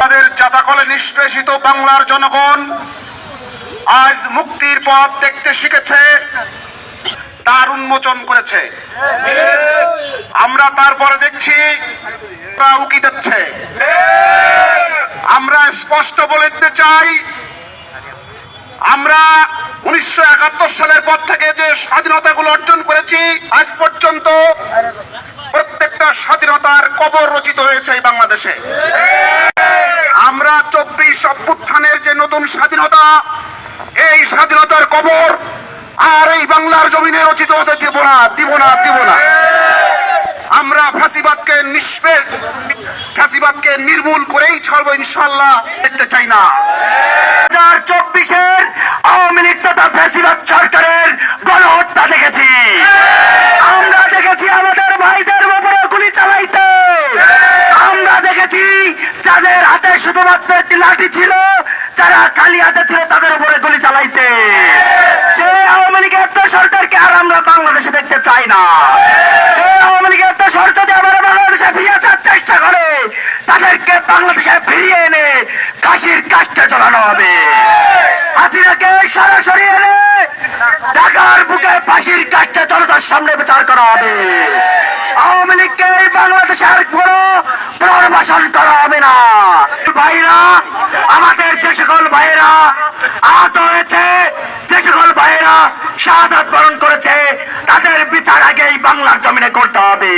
তাদের জাতাকলে নিষ্পেষিত বাংলার জনগণ আজ মুক্তির পথ দেখতে শিখেছে, তার উন্মোচন করেছে। আমরা তারপরে দেখছি উকি দিচ্ছে। আমরা স্পষ্ট বলে দিতে চাই, আমরা উনিশশো একাত্তর সালের পর থেকে যে স্বাধীনতাগুলো অর্জন করেছি, আজ পর্যন্ত প্রত্যেকটা স্বাধীনতার কবর রচিত হয়েছে এই বাংলাদেশে। আমরা চব্বিশ অভ্যুত্থানের যে নতুন স্বাধীনতা, এই স্বাধীনতার কবর আর এই বাংলার জমিনে রচিত হতে দিব না দিব না দিব না। আমরা ফাঁসিবাদকে নিষ্পে ফাঁসিবাদকে নির্মূল করেই ছাড়বো ইনশাল্লাহ দেখতে চাই না। চব্বিশের আওয়ামী লীগ তথা ফ্যাসিবাদ সরকারের গণহত্যা দেখেছি আমরা দেখেছি আমাদের ভাইদের উপরে গুলি চালাইতে আমরা দেখেছি যাদের হাতে শুধুমাত্র একটি লাঠি ছিল, যারা খালি হাতে ছিল তাদের উপরে গুলি চালাইতে। সে আওয়ামী লীগের সরকারকে আর আমরা বাংলাদেশে দেখতে চাই না। সে আওয়ামী লীগের সরকার যদি আমরা বাংলাদেশে ফিরে আসার চেষ্টা করে, তাদেরকে বাংলাদেশে ফিরিয়ে এনে কাশির কাজটা চালানো হবে। হাসিনাকে সরাসরি এনে ঢাকার বুকে ফাঁসির কাজটা জনতার সামনে বিচার করা হবে। আওয়ামী লীগকে এই বাংলাদেশে আর কোনো পুনর্বাসন করা হবে না। ভাইরা, আমাদের যে সকল ভাইরা আহত হয়েছে, যে সকল ভাইরা শাহাদ বরণ করেছে, তাদের বিচার আগেই বাংলার জমিনে করতে হবে।